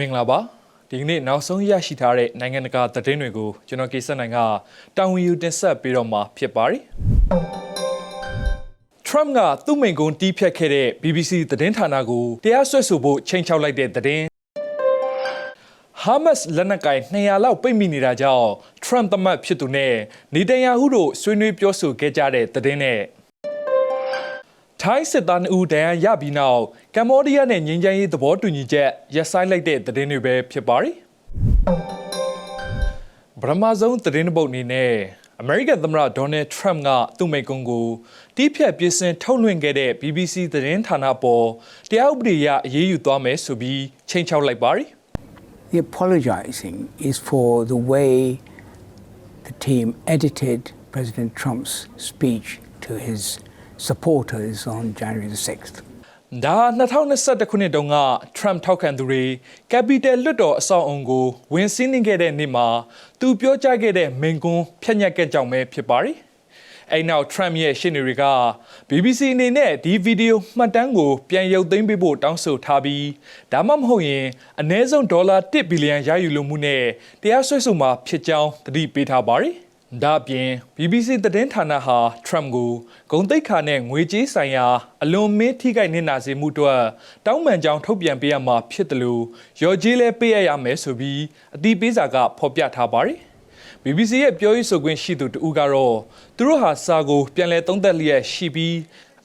မင်္ဂလာပါဒီကနေ့နောက်ဆုံးရရှိထားတဲ့နိုင်ငံတကာသတင်းတွေကိုကျွန်တော်ကေဆက်နိုင်ကတာဝန်ယူတင်ဆက်ပေးတော့မှာဖြစ်ပါတယ် Trump ကသူ့မိန့်ခွန်းတီးဖြတ်ခဲ့တဲ့ BBC သတင်းဌာနကိုတရားစွဲဆိုဖို့ချိန်ချောက်လိုက်တဲ့သတင်း Hamas လက်နက်ကိုင်200လောက်ပိတ်မိနေတာကြောင့် Trump သမတ်ဖြစ်သူနဲ့နေတန်ယာဟုတို့ဆွေးနွေးပြောဆိုခဲ့ကြတဲ့သတင်းနဲ့ ထိုင်းစစ်သား2ဦးဒဏ်ရာရပြီးနောက်ကမ္ဘောဒီးယားနဲ့ငြိမ်းချမ်းရေးသဘောတူညီချက်ရပ်ဆိုင်းလိုက်တဲ့သတင်းတွေပဲဖြစ်ပါတယ်။ပထမဆုံးသတင်းတစ်ပုဒ်အနေနဲ့အမေရိကန်သမ္မတဒေါ်နယ်ထရမ့်ကသူ့မိန့်ခွန်းကိုတီးဖြတ်ပြင်ဆင်ထုတ်လွှင့်ခဲ့တဲ့ BBC သတင်းဌာနပေါ်တရားဥပဒေအရအရေးယူသွားမယ်ဆိုပြီးချိန်ချောက်လိုက်ပါတယ်။ The apologizing is for the way the team edited President Trump's speech to his supporters on January the 6th. ဒါ2021ခုနှစ်တုန်းက Trump ထောက်ခံသူတွေ Capital လွှတ်တော်အဆောက်အုံကိုဝင်စီးနှင်ခဲ့တဲ့နေ့မှာသူပြောကြားခဲ့တဲ့မိန့်ခွန်းဖျက်ညက်ခဲ့ကြောင်းပဲဖြစ်ပါတယ်။အဲ့နောက် Trump ရဲ့ရှင်းနေတွေက BBC အနေနဲ့ဒီဗီဒီယိုမှတ်တမ်းကိုပြန်ရုပ်သိမ်းပေးဖို့တောင်းဆိုထားပြီးဒါမှမဟုတ်ရင်အနည်းဆုံးဒေါ်လာ1ဘီလီယံရယူလိုမှုနဲ့တရားစွဲဆိုမှာဖြစ်ကြောင်းသတိပေးထားပါတယ်။ ဒါ့အပြင် BBC သတင်းဌာနဟာ Trump ကိုဂုံတိတ်ခါနဲ့ငွေကြေးဆိုင်ရာအလွန်မင်းထိခိုက်နေတာစေမှုအတွက်တောင်းပန်ကြောင်းထုတ်ပြန်ပေးရမှာဖြစ်တယ်လို့ရော်ကြီးလဲပေးရရမယ်ဆိုပြီးအတိပေးစာကဖော်ပြထားပါတယ်။ BBC ရဲ့ပြောရေးဆိုခွင့်ရှိသူတဦးကတော့သူတို့ဟာစာကိုပြန်လည်သုံးသပ်လျက်ရှိပြီး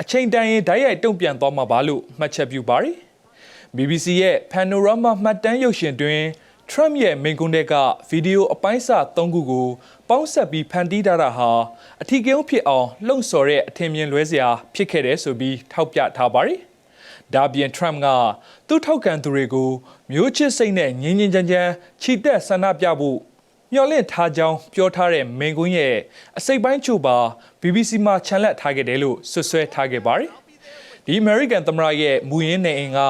အချိန်တန်ရင်ဓာတ်ရိုက်တုံ့ပြန်သွားမှာပါလို့မှတ်ချက်ပြုပါတယ်။ BBC ရဲ့ Panorama မှတ်တမ်းရုပ်ရှင်တွင် Trump ရဲ့မိန့်ခွန်းတွေကဗီဒီယိုအပိုင်းအစ၃ခုကိုပေါင်းဆက်ပြီးဖန်တီးထားတာဟာအထီးကင်းဖြစ်အောင်လှုံ့ဆော်တဲ့အထင်မြင်လွဲစရာဖြစ်ခဲ့တယ်ဆိုပြီးထောက်ပြထားပါတယ်။ဒါပြင် Trump ကသူ့ထောက်ခံသူတွေကိုမျိုးချစ်စိတ်နဲ့ငြင်းငြင်းချမ်းချမ်းချီတက်ဆန္ဒပြဖို့မျှော်လင့်ထားကြောင်းပြောထားတဲ့မိန်ကွန်းရဲ့အစိတ်ပိုင်းချို့ပါ BBC မှာချန်လက်ထားခဲ့တယ်လို့ဆွဆွဲထားခဲ့ပါတယ်။ဒီ American သမ္မတရဲ့မူရင်းနေအိမ်က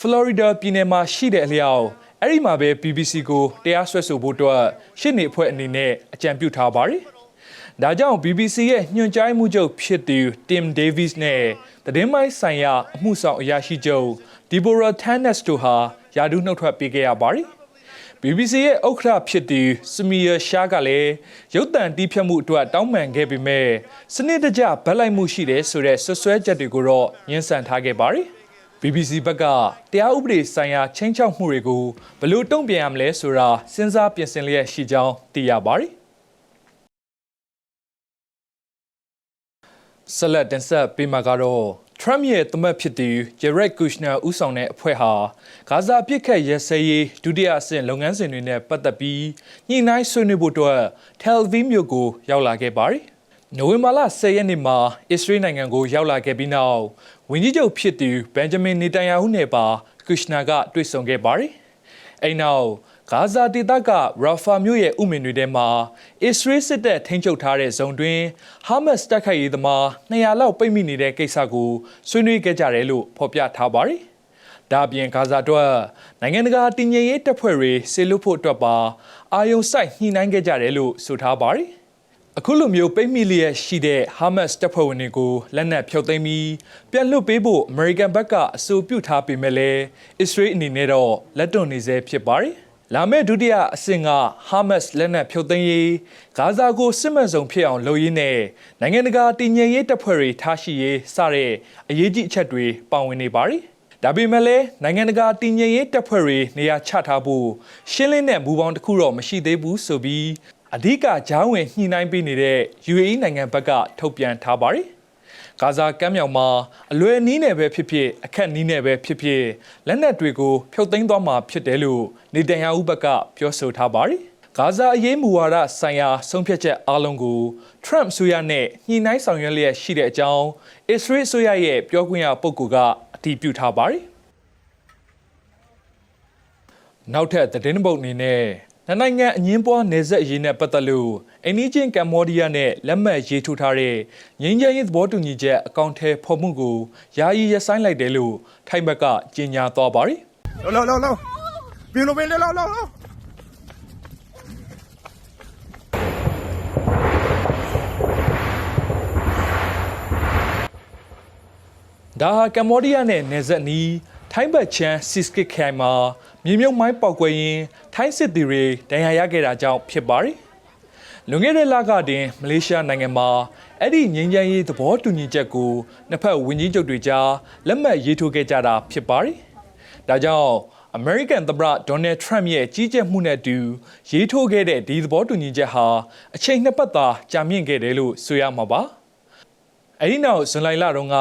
Florida ပြည်နယ်မှာရှိတဲ့အလျောက် အဲ့ဒီမှာပဲ BBC ကိုတရားစွဲဆိုဖို့အတွက်ရှစ်နေအဖွဲ့အနေနဲ့အကြံပြုထားပါတယ်။ဒါကြောင့် BBC ရဲ့ညွှန်ကြားမှုချုပ်ဖြစ်သူ Tim Davis နဲ့သတင်းပိုင်းဆိုင်ရာအမှုဆောင်အရာရှိချုပ် Deborah Tannes တို့ဟာယာဒူးနှုတ်ထွက်ပေးခဲ့ရပါတယ်။ BBC ရဲ့ဥက္ကဋ္ဌဖြစ်သူ Samir Shah ကလည်းရုပ်သံတီးဖြတ်မှုအတွက်တောင်းပန်ခဲ့ပေမဲ့စနစ်တကျဗတ်လိုက်မှုရှိတယ်ဆိုတဲ့ဆွဆွဲချက်တွေကိုတော့ညှင်းဆန်ထားခဲ့ပါတယ်။ BBC ဘက်ကတရားဥပဒေဆိုင်ရာချင်းချောက်မှုတွေကိုဘယ်လိုတုံ့ပြန်ရမလဲဆိုတာစဉ်းစားပြင်ဆင်လျက်ရှိကြောင်းသိရပါတယ်။ဆက်လက်တင်ဆက်ပေးမှာကတော့ Trump ရဲ့သမတ်ဖြစ်သူ Jared Kushner ဦးဆောင်တဲ့အဖွဲ့ဟာဂါဇာပြစ်ခတ်ရဲစဲရေးဒုတိယအဆင့်လုပ်ငန်းစဉ်တွေနဲ့ပတ်သက်ပြီးညှိနှိုင်းဆွေးနွေးဖို့အတွက် Tel Aviv မြို့ကိုရောက်လာခဲ့ပါတယ်။ နိုဝင်ဘာလ10ရက်နေ့မှာအစ္စရေးနိုင်ငံကိုရောက်လာခဲ့ပြီးနောက်ဝန်ကြီးချုပ်ဖြစ်သူဘန်ဂျမင်နေတန်ယာဟုနဲ့ပါကုရှနာကတွေ့ဆုံခဲ့ပါတယ်။အဲ့နောက်ဂါဇာဒေသကရာဖာမြို့ရဲ့ဥမင်တွေထဲမှာအစ္စရေးစစ်တပ်ထိန်းချုပ်ထားတဲ့ဇုံတွင်ဟာမတ်တပ်ခိုက်ရေးသမား200လောက်ပိတ်မိနေတဲ့ကိစ္စကိုဆွေးနွေးခဲ့ကြတယ်လို့ဖော်ပြထားပါတယ်။ဒါပြင်ဂါဇာအတွက်နိုင်ငံတကာတည်ငြိမ်ရေးတပ်ဖွဲ့တွေဆေလွတ်ဖို့အတွက်ပါအာယုံစိုက်ညှိနှိုင်းခဲ့ကြတယ်လို့ဆိုထားပါတယ်။ အခုလိုမျိုးပိတ်မိလျက်ရှိတဲ့ Hamas တပ်ဖွဲ့ဝင်တွေကိုလက်နက်ဖြုတ်သိမ်းပြီးပြန်လွှတ်ပေးဖို့ American ဘက်ကအဆိုပြုထားပေမဲ့လည်း Israel အနေနဲ့တော့လက်တွန့်နေဆဲဖြစ်ပါတယ်။လာမယ့်ဒုတိယအဆင့်က Hamas လက်နက်ဖြုတ်သိမ်းရေးဂါဇာကိုစစ်မှန်ဆုံးဖြစ်အောင်လုပ်ရင်းနဲ့နိုင်ငံတကာတည်ငြိမ်ရေးတပ်ဖွဲ့တွေထားရှိရေးစတဲ့အရေးကြီးအချက်တွေပါဝင်နေပါတယ်။ဒါပေမဲ့လည်းနိုင်ငံတကာတည်ငြိမ်ရေးတပ်ဖွဲ့တွေနေရာချထားဖို့ရှင်းလင်းတဲ့မူပေါင်းတစ်ခုတော့မရှိသေးဘူးဆိုပြီး အဓိကဂျားဝင်ညှိနှိုင်းပေးနေတဲ့ UAE နိုင်ငံဘက်ကထုတ်ပြန်ထားပါတယ်။ဂါဇာကမ်းမြောင်မှာအလွယ်နီးနယ်ပဲဖြစ်ဖြစ်အခက်နီးနယ်ပဲဖြစ်ဖြစ်လက်နက်တွေကိုဖျောက်သိမ်းသွားမှာဖြစ်တယ်လို့နေတန်ယာဟုဘက်ကပြောဆိုထားပါတယ်။ဂါဇာအရေးမူဝါဒဆိုင်ရာဆုံးဖြတ်ချက်အလုံးကို Trump ဆိုရနဲ့ညှိနှိုင်းဆောင်ရွက်လျက်ရှိတဲ့အကြောင်း Israel ဆိုရရဲ့ပြောခွင့်ရပုဂ္ဂိုလ်ကအတည်ပြုထားပါတယ်။နောက်ထပ်သတင်းပုတ်အနေနဲ့ နှစ်နိုင်ငံအငင်းပွားနယ်စပ်အရေးနဲ့ပတ်သက်လို့အိန္ဒိချင်းကမ္ဘောဒီးယားနဲ့လက်မှတ်ရေးထိုးထားတဲ့ငြိမ်းချမ်းရေးသဘောတူညီချက်အကောင့်ထဲဖော်မှုကိုယာယီရပ်ဆိုင်းလိုက်တယ်လို့ထိုင်းဘက်ကကြေညာသွားပါတယ်။လောလောလောလောပြလိုပင်လောလောလောဒါဟာကမ္ဘောဒီးယားနဲ့နယ်စပ်နီး ထိုင်းဘက်ချမ်းစစ်စကစ်ခိုင်မှာမြေမြုပ်မိုင်းပေါက်ကွဲရင်းထိုင်းစစ်သည်တွေဒဏ်ရာရခဲ့တာကြောင့်ဖြစ်ပါတယ်။လွန်ခဲ့တဲ့လကတင်မလေးရှားနိုင်ငံမှာအဲ့ဒီငြိမ်းချမ်းရေးသဘောတူညီချက်ကိုနှစ်ဖက်ဝန်ကြီးချုပ်တွေကြားလက်မှတ်ရေးထိုးခဲ့ကြတာဖြစ်ပါတယ်။ဒါကြောင့်အမေရိကန်သမ္မတဒေါ်နယ်ထရမ့်ရဲ့ကြီးကြပ်မှုနဲ့အတူရေးထိုးခဲ့တဲ့ဒီသဘောတူညီချက်ဟာအချိန်နှစ်ပတ်သာကြာမြင့်ခဲ့တယ်လို့ဆိုရမှာပါ။အဲဒီနောက်ဇွန်လလတုန်းက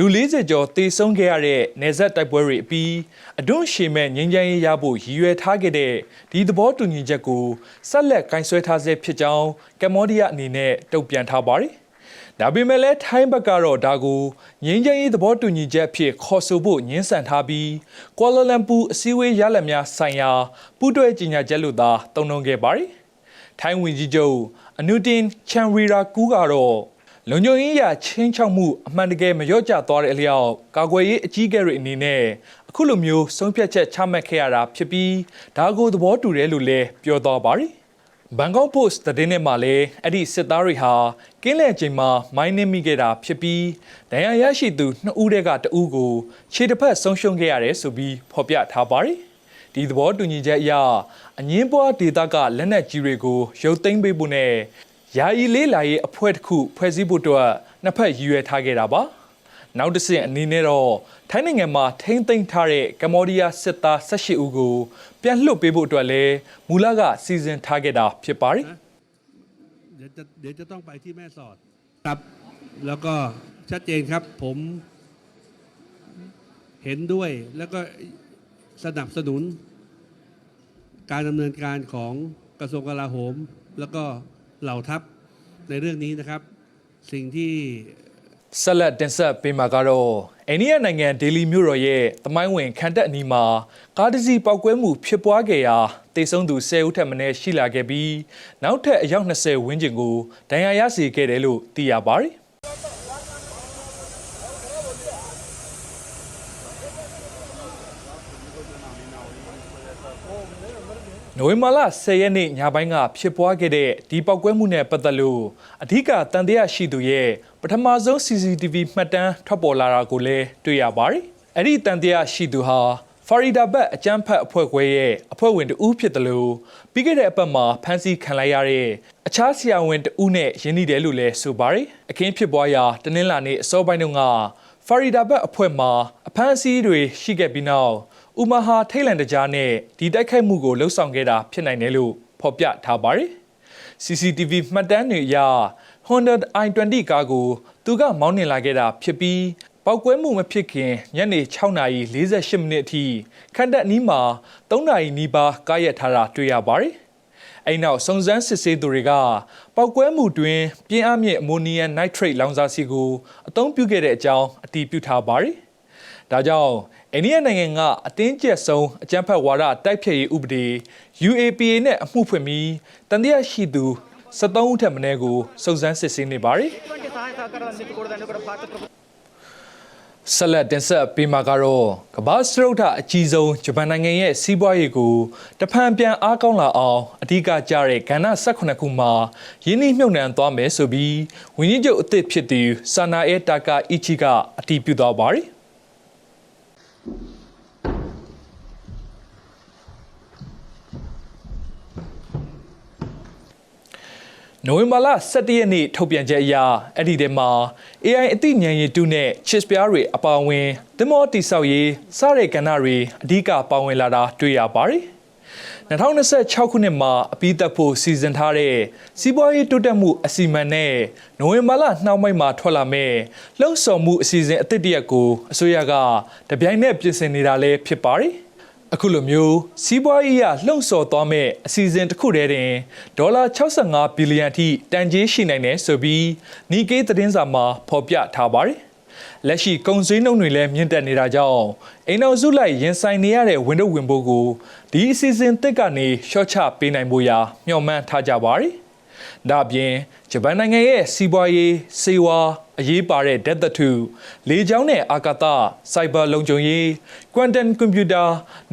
လူ40ကျော်တေဆုံးခဲ့ရတဲ့နေဆက်တိုက်ပွဲတွေအပြီးအတွန်းရှည်မဲ့ငြိမ်းချမ်းရေးရဖို့ရည်ရွယ်ထားခဲ့တဲ့ဒီသဘောတူညီချက်ကိုဆက်လက်ကင်ဆယ်ထားဆဲဖြစ်ကြောင်းကမ္ဘောဒီးယားအနေနဲ့တုံ့ပြန်ထားပါတယ်။ဒါပေမဲ့လည်းထိုင်းဘက်ကတော့ဒါကိုငြိမ်းချမ်းရေးသဘောတူညီချက်အဖြစ်ခေါ်ဆိုဖို့ညှင်းဆန်ထားပြီးကွာလာလမ်ပူအစည်းအဝေးရလဒ်များဆိုင်ရာပူးတွဲကြေညာချက်လို့သာတုံ့နှုံခဲ့ပါတယ်။ထိုင်းဝင်ကြီးချုပ်အနုတင်ချန်ရီရာကူကတော့ လုံခြုံရေးရာချင်းချောက်မှုအမှန်တကယ်မလျော့ကျသွားတဲ့အလျောက်ကာကွယ်ရေးအကြီးအကဲတွေအနေနဲ့အခုလိုမျိုးဆုံးဖြတ်ချက်ချမှတ်ခဲ့ရတာဖြစ်ပြီးဒါကိုသဘောတူတယ်လို့လည်းပြောသွားပါတယ်ဘန်ကောက်ပို့စ်သတင်းထဲမှာလည်းအဲ့ဒီစစ်သားတွေဟာကင်းလည်ချိန်မှာမိုင်းနှင်းမိခဲ့တာဖြစ်ပြီးဒဏ်ရာရရှိသူနှစ်ဦးတည်းကတဦးကိုခြေတစ်ဖက်ဆုံးရှုံးခဲ့ရတယ်ဆိုပြီးဖော်ပြထားပါတယ်ဒီသဘောတူညီချက်အရအငင်းပွားဒေတာကလက်နက်ကြီးတွေကိုရုပ်သိမ်းပေးဖို့နဲ့ ယာယီလေးလာရေးအဖွဲ့တစ်ခုဖွဲ့စည်းဖို့အတွက်နှစ်ဖက်ရည်ရွယ်ထားခဲ့တာပါနောက်တစ်ဆင့်အနေနဲ့တော့ထိုင်းနိုင်ငံမှာထိမ့်သိမ်းထားတဲ့ကမ္ဘောဒီးယားစစ်သား18ဦးကိုပြန်လွှတ်ပေးဖို့အတွက်လည်းမူလကစီစဉ်ထားခဲ့တာဖြစ်ပါတယ် เดี๋ยวจะเดี๋ยวจะต้องไปที่แม่สอดครับ แล้วก็ชัดเจนครับ ผมเห็นด้วยแล้วก็สนับสนุน การดำเนินการของกระทรวงกลาโหม แล้วก็ เหล่าทัพในเรื่องนี้นะครับ สิ่งที่ ဆက်လက်တင်ဆက်ပေးမှာကတော့အိန္ဒိယနိုင်ငံဒေလီမြို့တော်ရဲ့သမိုင်းဝင်ခန္တက်အနီးမှာကားတစ်စီးပောက်ကွဲမှုဖြစ်ပွားခဲ့ရာတေဆုံးသူ10ဦးထက်မနည်းရှိလာခဲ့ပြီးနောက်ထပ်အယောက်20ဝန်းကျင်ကိုဒဏ်ရာရစေခဲ့တယ်လို့သိရပါတယ်။ နိုဝင်ဘာလ10ရက်နေ့ညပိုင်းကဖြစ်ပွားခဲ့တဲ့ဒီပောက်ကွဲမှုနဲ့ပတ်သက်လို့အဓိကတန်တရားရှိသူရဲ့ပထမဆုံး CCTV မှတ်တမ်းထွက်ပေါ်လာတာကိုလည်းတွေ့ရပါတယ်။အဲ့ဒီတန်တရားရှိသူဟာဖာရီဒါဘတ်အကျန်းဖတ်အဖွဲ့ခွဲရဲ့အဖွဲ့ဝင်တဦးဖြစ်တယ်လို့ပြီးခဲ့တဲ့အပတ်မှာဖမ်းဆီးခံလိုက်ရတဲ့အခြားဆရာဝန်တဦးနဲ့ယင်းနှိတယ်လို့လည်းဆိုပါတယ်။အခင်းဖြစ်ပွားရာတနင်္လာနေ့အစောပိုင်းတုန်းကဖာရီဒါဘတ်အဖွဲ့မှာအဖမ်းအဆီးတွေရှိခဲ့ပြီးနောက် ဥမာဟာထိတ်လန့်တကြားနဲ့ဒီတိုက်ခိုက်မှုကိုလှုပ်ဆောင်ခဲ့တာဖြစ်နိုင်တယ်လို့ဖော်ပြထားပါတယ်။ CCTV မှတ်တမ်းတွေအရ Honda i20 ကားကိုသူကမောင်းနှင်လာခဲ့တာဖြစ်ပြီးပောက်ကွဲမှုမဖြစ်ခင်ညနေ6:48မိနစ်အထိခန္ဓာနီးမှာ3နာရီနီးပါးကားရက်ထားတာတွေ့ရပါတယ်။အဲ့နောက်စုံစမ်းစစ်ဆေးသူတွေကပောက်ကွဲမှုတွင်ပြင်းအားမြင့်အမိုနီယမ်နိုက်ထရိတ်လောင်စာဆီကိုအသုံးပြုခဲ့တဲ့အကြောင်းအတည်ပြုထားပါတယ်။ဒါကြောင့် အိန္ဒိယနိုင်ငံကအတင်းကျပ်ဆုံးအကြမ်းဖက်ဝါဒတိုက်ဖျက်ရေးဥပဒေ UAPA နဲ့အမှုဖွင့်ပြီးတန်တရားရှိသူ73ဦးထက်မနည်းကိုစုံစမ်းစစ်ဆေးနေပါတယ်။ဆလတ်တင်ဆက်ပေးမှာကတော့ကမ္ဘာစရုပ်ထအကြီးဆုံးဂျပန်နိုင်ငံရဲ့စီးပွားရေးကိုတဖန်ပြန်အားကောင်းလာအောင်အဓိကကျတဲ့ကဏ္ဍ18ခုမှာယင်းနှိမ့်မြုံနှံသွားမယ်ဆိုပြီးဝင်းကြီးချုပ်အသစ်ဖြစ်သူဆာနာအဲတာကာအီချီကအတည်ပြုသွားပါတယ်။ နိုဝင်ဘာလ17ရက်နေ့ထုတ်ပြန်ချက်အရအဲ့ဒီထဲမှာ AI အသိဉာဏ်ရည်တုနဲ့ chip ပြားတွေအပါအဝင်သင်္ဘောတိဆောက်ရေးစတဲ့ကဏ္ဍတွေအဓိကပါဝင်လာတာတွေ့ရပါတယ်။ 2026ခုနှစ်မှာအပြီးသက်ဖို့စီစဉ်ထားတဲ့စီးပွားရေးတိုးတက်မှုအစီအမံနဲ့နိုဝင်ဘာလနှောင်းပိုင်းမှာထွက်လာမဲ့လှုံ့ဆော်မှုအစီအစဉ်အသစ်တစ်ရပ်ကိုအစိုးရကတပြိုင်နက်ပြင်ဆင်နေတာလည်းဖြစ်ပါတယ်။အခုလိုမျိုးစီးပွားရေးရလှုံ့ဆော်သွားမဲ့အစီအစဉ်တစ်ခုတည်းတင်ဒေါ်လာ65ဘီလီယံအထိတန်ကြေးရှိနိုင်တယ်ဆိုပြီးနီကေးသတင်းစာမှာဖော်ပြထားပါတယ်။ လက်ရှိကုန်စည်နှုန်းတွေလည်းမြင့်တက်နေတာကြောင့်အိမ်အောင်စုလိုက်ရင်ဆိုင်နေရတဲ့ဝန်တော့ဝင်ဖို့ကိုဒီအစီအစဉ်တစ်ကနေရှော့ချပေးနိုင်ဖို့ရာမျှော်မှန်းထားကြပါတယ်။ဒါ့အပြင်ဂျပန်နိုင်ငံရဲ့စီးပွားရေးစေဝါအရေးပါတဲ့ debt ထုလေကြောင်းနဲ့အာကာသစိုက်ဘာလုံခြုံရေး quantum computer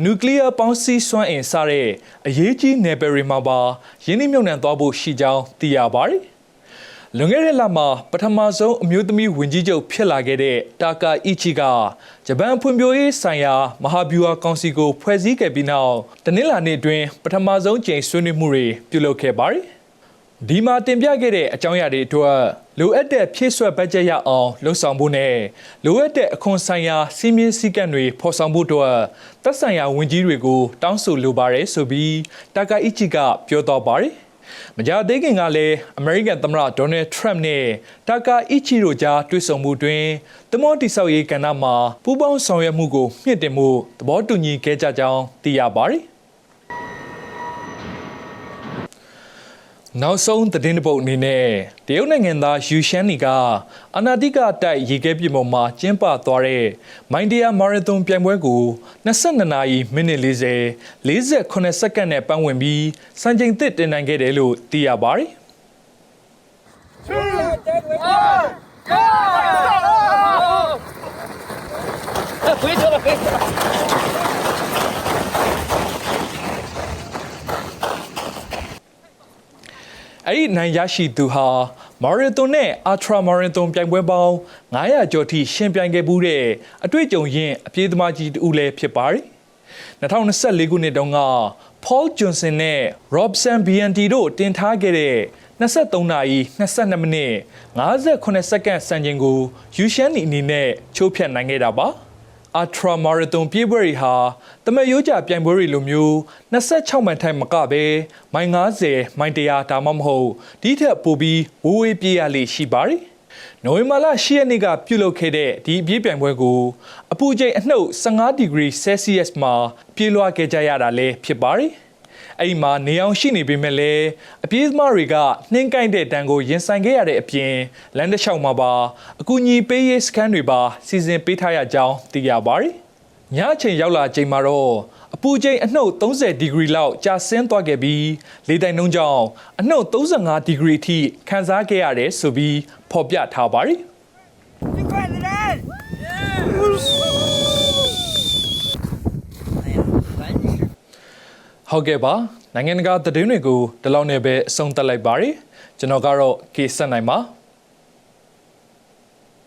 nuclear ပေါင်းစည်းစွမ်းအင်စတဲ့အရေးကြီးနယ်ပယ်တွေမှာပါယင်းနှိမ့်မြုံနှံသွားဖို့ရှိကြောင်းသိရပါတယ်။ လွန်ခဲ့တဲ့လမှာပထမဆုံးအမျိုးသမီးဝင်ကြီးချုပ်ဖြစ်လာခဲ့တဲ့တာကာအီချီကဂျပန်ဖွံ့ဖြိုးရေးဆိုင်ရာမဟာဗျူဟာကောင်စီကိုဖွဲ့စည်းခဲ့ပြီးနောက်တနင်္လာနေ့အတွင်းပထမဆုံးကြိမ်ဆွေးနွေးမှုတွေပြုလုပ်ခဲ့ပါတယ်။ဒီမှာတင်ပြခဲ့တဲ့အကြောင်းအရာတွေအတွက်လိုအပ်တဲ့ဖြည့်ဆွက်ဘတ်ဂျက်ရအောင်လှုပ်ဆောင်ဖို့နဲ့လိုအပ်တဲ့အခွန်ဆိုင်ရာစီးမြင့်စည်းကမ်းတွေဖော်ဆောင်ဖို့အတွက်သက်ဆိုင်ရာဝန်ကြီးတွေကိုတောင်းဆိုလိုပါတယ်ဆိုပြီးတာကာအီချီကပြောတော့ပါတယ်။ မကြသေးခင်ကလည်းအမေရိကန်သမ္မတဒေါ်နယ်ထရမ့်နဲ့တာကာအီချီတို့ကြားတွေ့ဆုံမှုတွင်တမောတိဆောက်ရေးကဏ္ဍမှာပူးပေါင်းဆောင်ရွက်မှုကိုမြင့်တင်မှုသဘောတူညီခဲ့ကြကြောင်းသိရပါတယ်။ နောက်ဆုံးသတင်းတစ်ပုဒ်အနေနဲ့တရုတ်နိုင်ငံသားယူရှန်နီကအနာတိကတိုက်ရေခဲပြင်ပေါ်မှာကျင်းပသွားတဲ့မိုင်းတယာမာရသွန်ပြိုင်ပွဲကို22နာရီမိနစ်40 48စက္ကန့်နဲ့ပန်းဝင်ပြီးစံချိန်သစ်တင်နိုင်ခဲ့တယ်လို့သိရပါတယ်။ အဲ့ဒီနိုင်ရရှိသူဟာမာရသွန်နဲ့အာထရာမာရသွန်ပြိုင်ပွဲပေါင်း900ကျော်ထိရှင်ပြိုင်ခဲ့မှုတဲ့အတွေ့အကြုံရင်းအပြေးသမားကြီးတူလည်းဖြစ်ပါတယ်။2024ခုနှစ်တုန်းက Paul Johnson နဲ့ Robson BNT တို့တင်ထားခဲ့တဲ့23နာရီ22မိနစ်58စက္ကန့်စံချိန်ကိုယူရှန်နီအနေနဲ့ချိုးဖျက်နိုင်ခဲ့တာပါ။ အာထရာမာရသွန်ပြေးပွဲတွေဟာတမရိုးကြပြိုင်ပွဲတွေလိုမျိုး26မိုင်ထိုင်မကပဲမိုင်90မိုင်100ဒါမှမဟုတ်ဒီထက်ပိုပြီးဝေးဝေးပြေးရလေရှိပါတယ်။နိုဝင်ဘာလ10ရက်နေ့ကပြုလုပ်ခဲ့တဲ့ဒီပြေးပြိုင်ပွဲကို အပူချိန်အနှုတ်15ဒီဂရီဆဲဆီးယပ်မှာပြေးလွှားခဲ့ကြရတာလည်းဖြစ်ပါတယ်။ အဲ့ဒီမှာနေအောင်ရှိနေပေမဲ့လည်းအပြေးသမားတွေကနှင်းကိုင်းတဲ့တန်ကိုရင်ဆိုင်ခဲ့ရတဲ့အပြင်လမ်းတစ်လျှောက်မှာပါအကူအညီပေးရေးစခန်းတွေပါစီစဉ်ပေးထားရကြောင်းသိရပါတယ်။ညအချိန်ရောက်လာချိန်မှာတော့အပူချိန်အနှုတ်30ဒီဂရီလောက်ကျဆင်းသွားခဲ့ပြီးလေတိုင်နှုန်းကြောင့်အနှုတ်35ဒီဂရီထိခံစားခဲ့ရတယ်ဆိုပြီးဖော်ပြထားပါတယ်။ ဟုတ်ကဲ့ပါနိုင်ငံတကာသတင်းတွေကိုဒီလောက်နဲ့ပဲအဆုံးသတ်လိုက်ပါရစေကျွန်တော်ကတော့ကေဆက်နိုင်ပါ